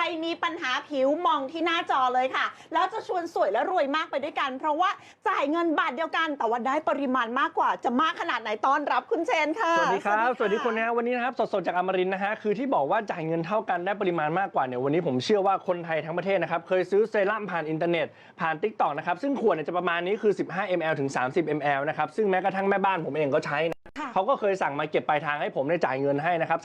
รมีปัญหาผิวมองที่หน้าจอเลยค่ะ แล้วจะชวนสวยและรวยมากไปด้วยกัน เพราะว่าจ่ายเงินบาทเดียวกัน แต่ว่าได้ปริมาณมากกว่าจะมากขนาดไหนต้อนรับคุณเชนค่ะ สวัสดีครับ สวัสดีะคนนะฮะวันนี้นะครับสดๆจากอมรินทร์นะฮะคือที่บอกว่าจ่ายเงินเท่ากันได้ปริมาณมากกว่าเนี่ยวันนี้ผมเชื่อว่าคนไทยทั้งประเทศนะครับเคยซื้อเซรั่มผ่านอินเทอร์เน็ตผ่าน t ิ k t o k นะครับซึ่งขวดเนี่ยจะประมาณนี้คือ 15 ml ถึง 30 ml นะครับซึ่งแม้กระทั่งแม่บ้านผมเองก็ใช้นะค่ะ เขาก็เคยสั่งมาเก็บปลายทางให้ผมได้จ่ายเงินให้นะครับ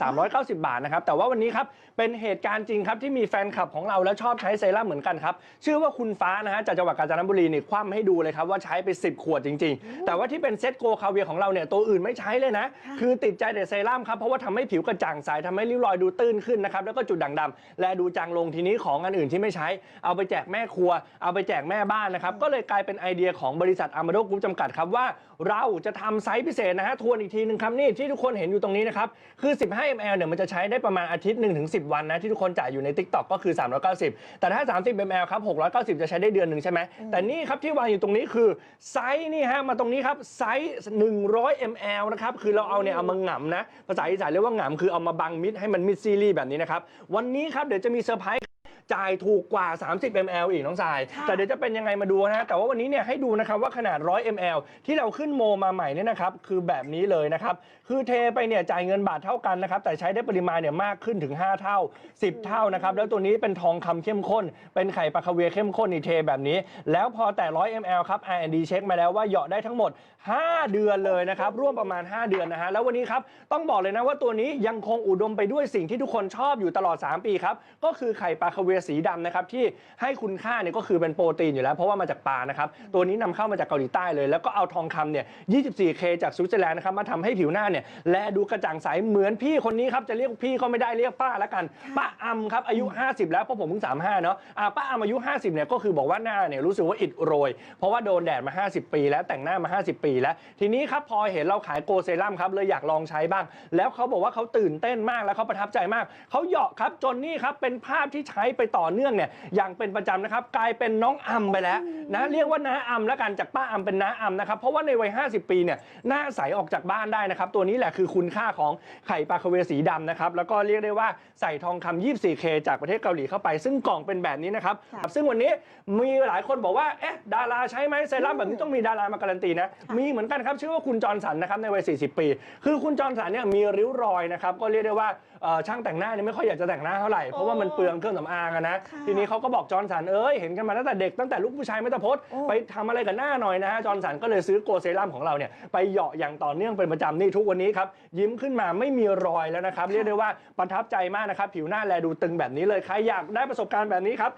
390 บาทนะครับแต่ว่าวันนี้ครับเป็นเหตุการณ์จริงครับที่มีแฟนคลับของเราแล้วชอบใช้เซรั่มเหมือนกันครับชื่อว่าคุณฟ้านะฮะจากจังหวัดกาญจนบุรีนี่คว่ำให้ดูเลยครับว่าใช้ไป 10 ขวดจริง ๆ แต่ว่าที่เป็นเซตโกคาเวียของเราเนี่ยตัวอื่นไม่ใช้เลยนะ คือติดใจแต่เซรั่มครับเพราะว่าทำให้ผิวกระจ่างใสทำให้ริ้วรอยดูตื้นขึ้นนะครับแล้วก็จุดด่างดำและดูจางลงทีนี้ของอันอื่นที่ไม่ใช้ เอาไปแจกแม่ครัว เอาไปแจกแม่บ้านนะครับก็เลยกลายเป็นไอเดียของบริษัทอามาโดกรุ๊ปจำกัดครับว่า เราจะทำไซส์พิเศษนะฮะทวนอีกทีหนึ่งครับนี่ที่ทุกคนเห็นอยู่ตรงนี้นะครับคือ 15 ml เนี่ยมันจะใช้ได้ประมาณอาทิตย์1-10ถึง10วันนะที่ทุกคนจ่ายอยู่ใน TikTok ก็คือ 390 แต่ถ้า 30 ml ครับ690 จะใช้ได้เดือนหนึ่งใช่ไหมแต่นี่ครับที่วางอยู่ตรงนี้คือไซส์นี่ฮะมาตรงนี้ครับไซส์100 ml นะครับคือเราเอาเนี่ยเอามาหงำนะภาษาอีสานเรียกว่าหงำคือเอามาบังมิดให้มันมิดซีรีส์แบบนี้นะครับวันนี้ครับเดี๋ยวจะมีเซอร์ไพรส์ จ่ายถูกกว่า 30 ml อีกน้องสาย ค่ะ แต่เดี๋ยวจะเป็นยังไงมาดูนะฮะแต่ว่าวันนี้เนี่ยให้ดูนะครับว่าขนาด 100 ml ที่เราขึ้นโมมาใหม่เนี่ยนะครับคือแบบนี้เลยนะครับคือเทไปเนี่ยจ่ายเงินบาทเท่ากันนะครับแต่ใช้ได้ปริมาณเนี่ยมากขึ้นถึง 5 เท่า 10 เท่านะครับแล้วตัวนี้เป็นทองคำเข้มข้น เป็นไข่ปลาคาเวียร์เข้มข้นนี่เทแบบนี้ แล้วพอแต่ 100 ml ครับ R&D เช็คมาแล้วว่าเหยาะได้ทั้งหมด 5 เดือนเลยนะครับร่วมประมาณ 5 เดือนนะฮะแล้ววันนี้ครับต้องบอกเลยนะว่าตัวนี้ยังคงอุดมไปด้วยสิ่งที่ทุกคนชอบอยู่ตลอด 3 ปีครับก็คือไข่ปลาคาเวียร์สีดำนะครับที่ให้คุณค่าเนี่ยก็คือเป็นโปรตีนอยู่แล้ว เพราะว่ามาจากปลานะครับตัวนี้นำเข้ามาจากเกาหลีใต้เลย แล้วก็เอาทองคำเนี่ย 24K จากสวิตเซอร์แลนด์นะครับมาทำให้ผิวหน้าเนี่ยแลดูกระจ่างใสเหมือนพี่คนนี้ครับจะเรียกพี่ก็ไม่ได้เรียกป้าแล้วกันป้าอำครับอายุ 50 แล้วเพราะผมเพิ่ง35เนาะอ่าป้าอำอายุ 50เนี่ยก็คือบอกว่าหน้าเนี่ยรู้สึกว่าอิดโรย เพราะว่าโดนแดดมา 50 ปี แล้วแต่งหน้ามา 50 ปี แล้วทีนี้ครับพอเห็นเราขายโกเซรั่มครับเลยอยากลองใช้บ้าง แล้วเขาบอกว่าเขาตื่นเต้นมากแล้วเขาประทับใจมากเขาเหยาะครับจนนี่ครับเป็นภาพที่ใช้ไปต่อเนื่องเนี่ยอย่างเป็นประจำนะครับกลายเป็นน้องอำไปแล้วนะเรียกว่าน้าอำแล้วกันจากป้าอำเป็นน้าอำนะครับเพราะว่าในวัย 50 ปีเนี่ยหน้าใสออกจากบ้านได้นะครับตัวนี้แหละคือคุณค่าของไข่ปลาคาเวสีดำนะครับแล้วก็เรียกได้ว่าใส่ทองคำ 24K จากประเทศเกาหลีเข้าไป ซึ่งกล่องเป็นแบบนี้นะครับค่ะซึ่งวันนี้มีหลายคนบอกว่าเอ๊ะดาราใช้ไหมเซรั่มแบบนี้ต้องมีดารามาการันตีนะมีเหมือนกันครับชื่อว่าคุณจอร์นสันนะครับในวัย 40 ปี คือคุณจอร์นสันเนี่ยมีริ้วรอยนะครับก็เรียกได้ว่าเอ่อช่างแต่งหน้าเนี่ยไม่ค่อยอยากจะแต่งหน้าเท่าไหร่เพราะว่ามันเปลืองเครื่องสำอางอะนะค่ะทีนี้เขาก็บอกจอร์นสันเอ้ยเห็นกันมาตั้งแต่เด็กตั้งแต่ลูกผู้ชายไม่ตะพดโอ้ไปทำอะไรกับหน้าหน่อยนะฮะจอร์นสันก็เลยซื้อโกเซรั่มของเราเนี่ยไปเหยาะอย่างต่อเนื่องเป็นประจำนี่ทุกวันนี้ครับยิ้มขึ้นมาไม่มีรอยแล้วนะครับเรียกได้ว่าประทับใจมากนะครับผิวหน้าแลดูตึงแบบนี้เลยใครอยากได้ประสบการณ์แบบนี้ครับ